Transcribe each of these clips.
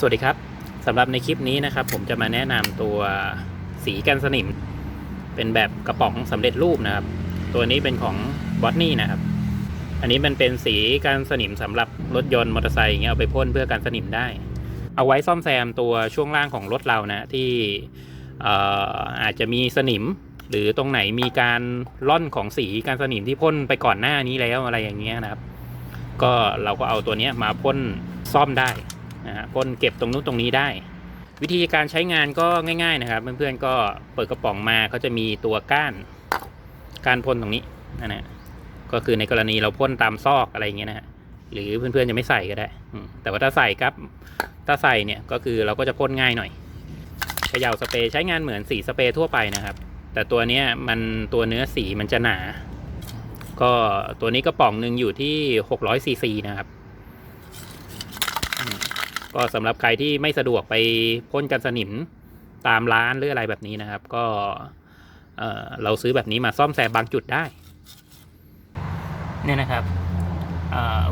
สวัสดีครับสำหรับในคลิปนี้นะครับ ผมจะมาแนะนำตัวสีกันสนิม เป็นแบบกระป๋องสำเร็จรูปนะครับ ตัวนี้เป็นของบอทนี่นะครับ อันนี้มันเป็นสีกันสนิมสำหรับรถยนต์มอเตอร์ไซค์อย่างเงี้ยเอาไปพ่นเพื่อกันสนิมได้ เอาไว้ซ่อมแซมตัวช่วงล่างของรถเรานะที่เอ่ออาจจะมีสนิม หรือตรงไหนมีการล่อนของสีกันสนิมที่พ่นไปก่อนหน้านี้แล้วอะไรอย่างเงี้ยนะครับ ก็เราก็เอาตัวนี้มาพ่นซ่อมได้ นะฮะพ่นเก็บตรงนู้นตรงนี้ได้ วิธีการใช้งานก็ง่าย ๆนะครับ เพื่อนๆก็เปิดกระป๋องมาเขาจะมีตัวก้านกานพ่นตรงนี้นะฮะก็คือในกรณีเราพ่นตามซอกอะไรอย่างเงี้ยนะฮะหรือเพื่อนๆจะไม่ใส่ก็ได้แต่ว่าถ้าใส่ครับ ถ้าใส่เนี่ยก็คือเราก็จะพ่นง่ายหน่อยเขย่าสเปรย์ใช้งานเหมือนสีสเปรย์ทั่วไปนะครับ แต่ตัวนี้มันตัวเนื้อสีมันจะหนา ก็ตัวนี้กระป๋องหนึ่งอยู่ที่600ซีซีนะครับ ก็สำหรับใครที่ไม่สะดวกไปพ่นกันสนิมตามร้านหรืออะไรแบบนี้นะครับ ก็เเราซื้อแบบนี้มาซ่อมแซมบางจุดได้ เนี่ยนะครับ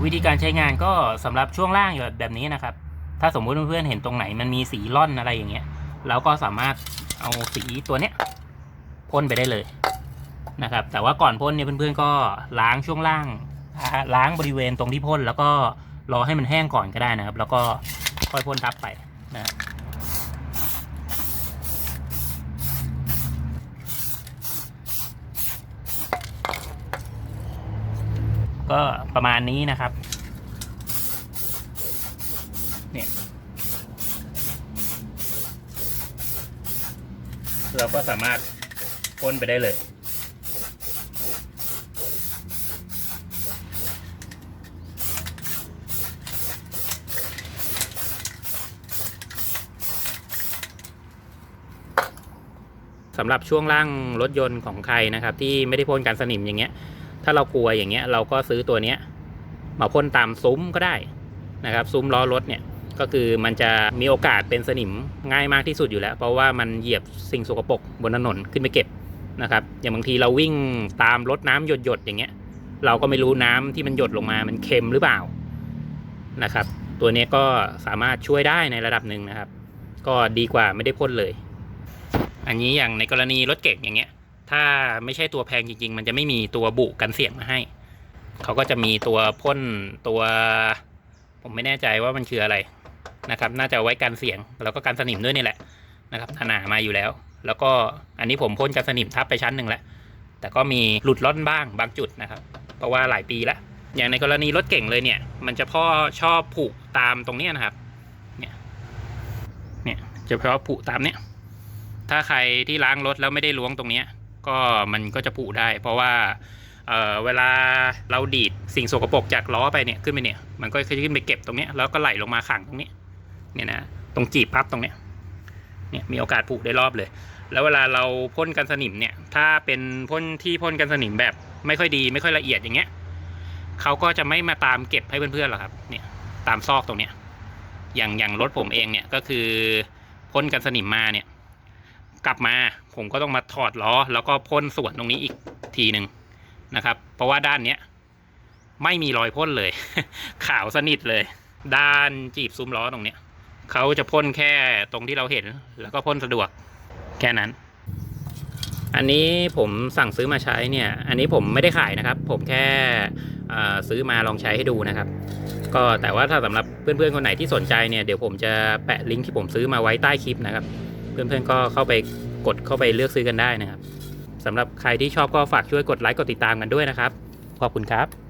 วิธีการใช้งานก็สำหรับช่วงล่างอยู่แบบนี้นะครับ ถ้าสมมุติเพื่อนๆเห็นตรงไหนมันมีสีล่อนอะไรอย่างเงี้ยเราก็สามารถเอาสีตัวเนี้ยพ่นไปได้เลยนะครับ แต่ว่าก่อนพ่นเนี่ยเพื่อนๆก็ล้างช่วงล่างล้างบริเวณตรงที่พ่นแล้วก็รอให้มันแห้งก่อนก็ได้นะครับ แล้วก็ ค่อยพ่นทับไปนะก็ประมาณนี้นะครับ เนี่ย เราก็สามารถพ่นไปได้เลย สำหรับช่วงล่างรถยนต์ของใครนะครับ ที่ไม่ได้พ่นกันสนิมอย่างเงี้ย ถ้าเรากลัวอย่างเงี้ยเราก็ซื้อตัวเนี้ยมาพ่นตามซุ้มก็ได้นะครับซุ้มล้อรถเนี่ยก็คือมันจะมีโอกาสเป็นสนิมง่ายมากที่สุดอยู่แล้ว เพราะว่ามันเหยียบสิ่งสกปรกบนถนนขึ้นไปเก็บนะครับ อย่างบางทีเราวิ่งตามรถน้ำหยดๆอย่างเงี้ย เราก็ไม่รู้น้ำที่มันหยดลงมามันเค็มหรือเปล่านะครับ ตัวนี้ก็สามารถช่วยได้ในระดับหนึ่งนะครับ ก็ดีกว่าไม่ได้พ่นเลย อันนี้อย่างในกรณีรถเก่งอย่างเงี้ย ถ้าไม่ใช่ตัวแพงจริง ๆ มันจะไม่มีตัวบุกันเสียงมาให้ เขาก็จะมีตัวพ่นตัว ผมไม่แน่ใจว่ามันคืออะไรนะครับ น่าจะไว้กันเสียงแล้วก็กันสนิมด้วยนี่แหละนะครับหนาๆมาอยู่แล้ว แล้วก็อันนี้ผมพ่นกันสนิมทับไปชั้นหนึ่งแล้วแต่ก็มีหลุดล่อนบ้างบางจุดนะครับ เพราะว่าหลายปีแล้ว อย่างในกรณีรถเก่งเลยเนี่ย มันจะพ่อชอบผูกตามตรงนี้นะครับ เนี่ย เนี่ยจะเพาะผูกตามเนี้ย ถ้าใครที่ล้างรถแล้วไม่ได้ล้วงตรงเนี้ยก็มันก็จะผุได้ เพราะว่าเออเวลาเราดีดสิ่งสกปรกจากล้อไปเนี่ยขึ้นไปเนี่ยมันก็ขึ้นไปเก็บตรงนี้แล้วก็ไหลลงมาขังตรงนี้เนี่ยนะตรงจีบพับตรงเนี้ยเนี่ยมีโอกาสผุได้รอบเลย แล้วเวลาเราพ่นกันสนิมเนี่ยถ้าเป็นพ่นที่พ่นกันสนิมแบบไม่ค่อยดีไม่ค่อยละเอียดอย่างเงี้ยเขาก็จะไม่มาตามเก็บให้เพื่อนๆหรอกครับเนี่ยตามซอกตรงเนี้ยอย่างอย่างรถผมเองเนี่ยก็คือพ่นกันสนิมมาเนี่ย กลับมา ผมก็ต้องมาถอดล้อ แล้วก็พ่นส่วนตรงนี้อีกทีหนึ่งนะครับ เพราะว่าด้านเนี้ยไม่มีรอยพ่นเลย ขาวสนิทเลย ด้านจีบซุ้มล้อตรงเนี้ยเขาจะพ่นแค่ตรงที่เราเห็น แล้วก็พ่นสะดวกแค่นั้น อันนี้ผมสั่งซื้อมาใช้เนี่ย อันนี้ผมไม่ได้ขายนะครับ ผมแค่ซื้อมาลองใช้ให้ดูนะครับ ก็แต่ว่าถ้าสำหรับเพื่อนๆคนไหนที่สนใจเนี่ยเดี๋ยวผมจะแปะลิงก์ที่ผมซื้อมาไว้ใต้คลิปนะครับ เพื่อนๆก็เข้าไปกดเข้าไปเลือกซื้อกันได้นะครับสำหรับใครที่ชอบก็ฝากช่วยกดไลค์กดติดตามกันด้วยนะครับ ขอบคุณครับ